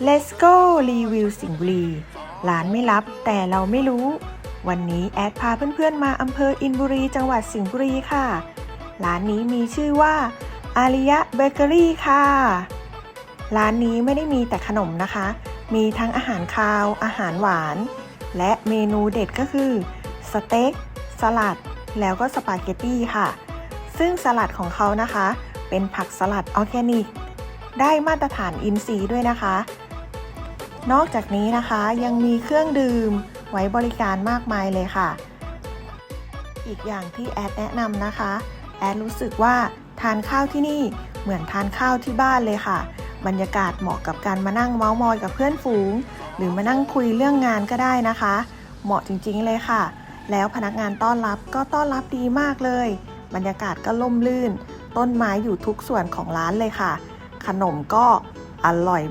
Let's go รีวิวสิงห์บุรีร้านไม่รับแต่เราไม่รู้ วันนี้แอดพาเพื่อนๆมาอำเภออินบุรี จังหวัดสิงห์บุรีค่ะ ร้านนี้มีชื่อว่าอาริยะเบเกอรี่ค่ะ ร้านนี้ไม่ได้มีแต่ขนมนะคะ มีทั้งอาหารคาว อาหารหวาน และเมนูเด็ดก็คือ สเต็ก สลัด แล้วก็สปาเกตตี้ค่ะ ซึ่งสลัดของเขานะคะ เป็นผักสลัดออร์แกนิก ได้มาตรฐานอินทรีย์ด้วยนะคะ นอกจากนี้นะคะยังมีเครื่องดื่มไว้บริการมากมายเลยค่ะ อีกอย่างที่แอดแนะนำนะคะ แอดรู้สึกว่าทานข้าวที่นี่เหมือนทานข้าวที่บ้านเลยค่ะ บรรยากาศเหมาะกับการมานั่งเมาส์มอยกับเพื่อนฝูง หรือมานั่งคุยเรื่องงานก็ได้นะคะ เหมาะจริงๆเลยค่ะ แล้วพนักงานต้อนรับก็ต้อนรับดีมากเลย บรรยากาศก็ล่มลื่น ต้นไม้อยู่ทุกส่วนของร้านเลยค่ะ ขนมก็อร่อย